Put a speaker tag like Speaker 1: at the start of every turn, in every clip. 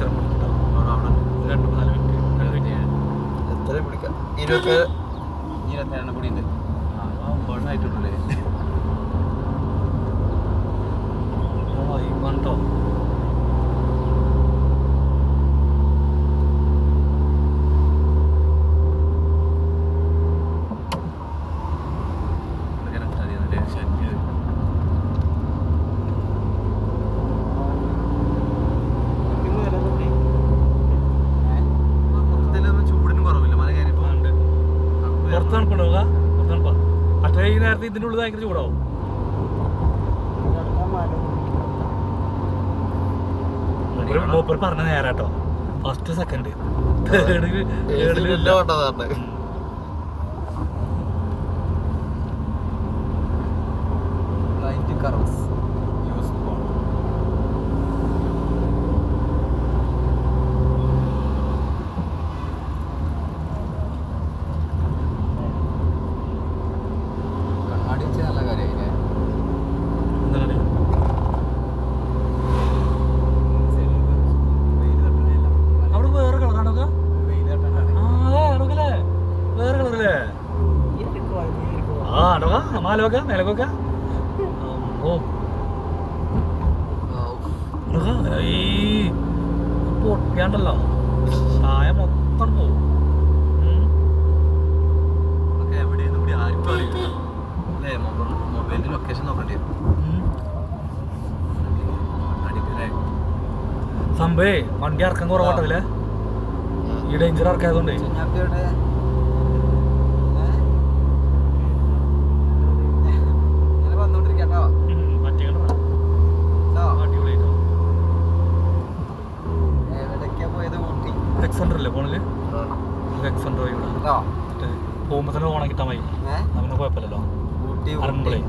Speaker 1: കുറച്ച് നേരം അവിടെ. രണ്ട് നാല് മിനിറ്റ് രണ്ട് മിനിറ്റ്
Speaker 2: എത്രയും പിടിക്കാം ഇരുപത്തി
Speaker 3: ഇരുപത്തിരണ്ട് കൂടി ഉണ്ട്.
Speaker 1: ആ ഒമ്പതെണ്ണായിട്ടുണ്ടല്ലേ ആ ഈ കണ്ടോ പുറത്ത് തണുപ്പുണ്ടോ പുറത്ത് തണുപ്പാ ഈ നേരത്തെ ഇതിന്റെ ഉള്ളിൽ ഭയങ്കര ചൂടാവും. മൂപ്പർ പറഞ്ഞ നേരാട്ടോ. ഫസ്റ്റ് സെക്കൻഡ് തേർഡ്
Speaker 2: വേണ്ടതാണ്.
Speaker 3: വെച്ചാൽ നല്ല കാര്യമായില്ലേ?
Speaker 1: അവിടെ വേറെ വേറെ ഈ പൊട്ടിയാണ്ടല്ലോ. ചായ മൊത്തം പോവും.
Speaker 3: അല്ലേ മൊബൈലിന്റെ ലൊക്കേഷൻ നോക്കേണ്ടി?
Speaker 1: സംഭവേ വണ്ടി ഇറക്കം കുറവാട്ടതില്ലേ ഈ ഡേഞ്ചർ ഇറക്കായതുകൊണ്ടേ
Speaker 3: കുഞ്ഞാപ്പിയുടെ ഇങ്ങനെ വന്നോണ്ടിരിക്കട്ടോ.
Speaker 1: അടിപൊളിയായിട്ടോ
Speaker 3: എവിടേക്കാ പോയത് ഊട്ടി?
Speaker 1: എക്സ് ഹൺഡ്രഡ് അല്ലേ ഫോണിൽ? എക്സ് ഹൺഡ്രഡ് ഇവിടെ.
Speaker 3: കേട്ടോ
Speaker 1: മറ്റേ പോകുമ്പോ തന്നെ ഓണം കിട്ടാൻ മതി അങ്ങനെ കുഴപ്പമില്ലല്ലോ. അറമ്പളേ.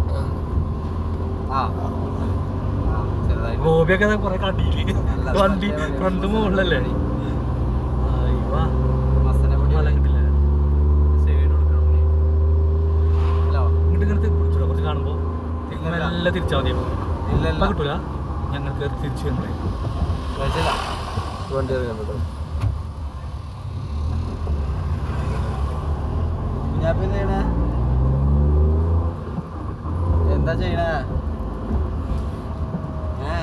Speaker 1: ഗോപിയൊക്കെ കൊറേ കടിയിൽ
Speaker 3: നല്ല
Speaker 1: വണ്ടി
Speaker 3: നല്ല
Speaker 1: ഫ്രണ്ട് മുകളിലല്ലേ? കാണുമ്പോ. മെല്ലെ തിരിച്ചാൽ മതി
Speaker 3: ഇല്ല
Speaker 1: കിട്ടൂല? ഞങ്ങൾക്ക് തിരിച്ചു വന്നേ
Speaker 2: വണ്ടി
Speaker 3: ചെയ്യണേ ഏ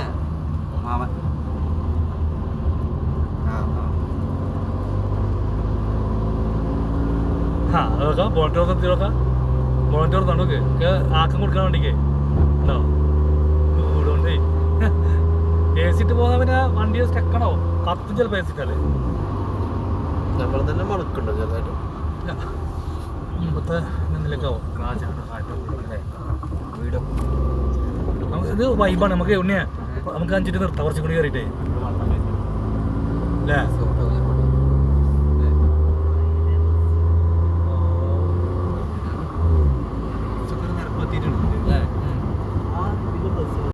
Speaker 3: മാമൻ
Speaker 1: ആ അതൊക്കെ ബോണറ്റോർ നിർത്തി നോക്കാം ബോണറ്റോർ തണുക്ക് ആക്കം കൊടുക്കാൻ വേണ്ടിക്ക്. ഉണ്ടോ? ചൂടുകൊണ്ടേ. എ സിട്ട് പോകുന്ന പിന്നെ വണ്ടി സ്റ്റെക്കണോ കത്തും ചിലപ്പോൾ എ സിട്ടല്ലേ
Speaker 2: നമ്മൾ തന്നെ മണക്കുണ്ടോ ചെറുതായിട്ട്.
Speaker 1: മുമ്പത്തെ നിന്നിലേക്കാവും
Speaker 3: വീടും.
Speaker 1: ഇത് വൈബാണ് നമുക്ക് ഉണ്ണിയാ നമുക്ക് അഞ്ചിട്ട് നിർത്താം. കുറച്ചും കൂടി കയറിയിട്ടേ അല്ലേ?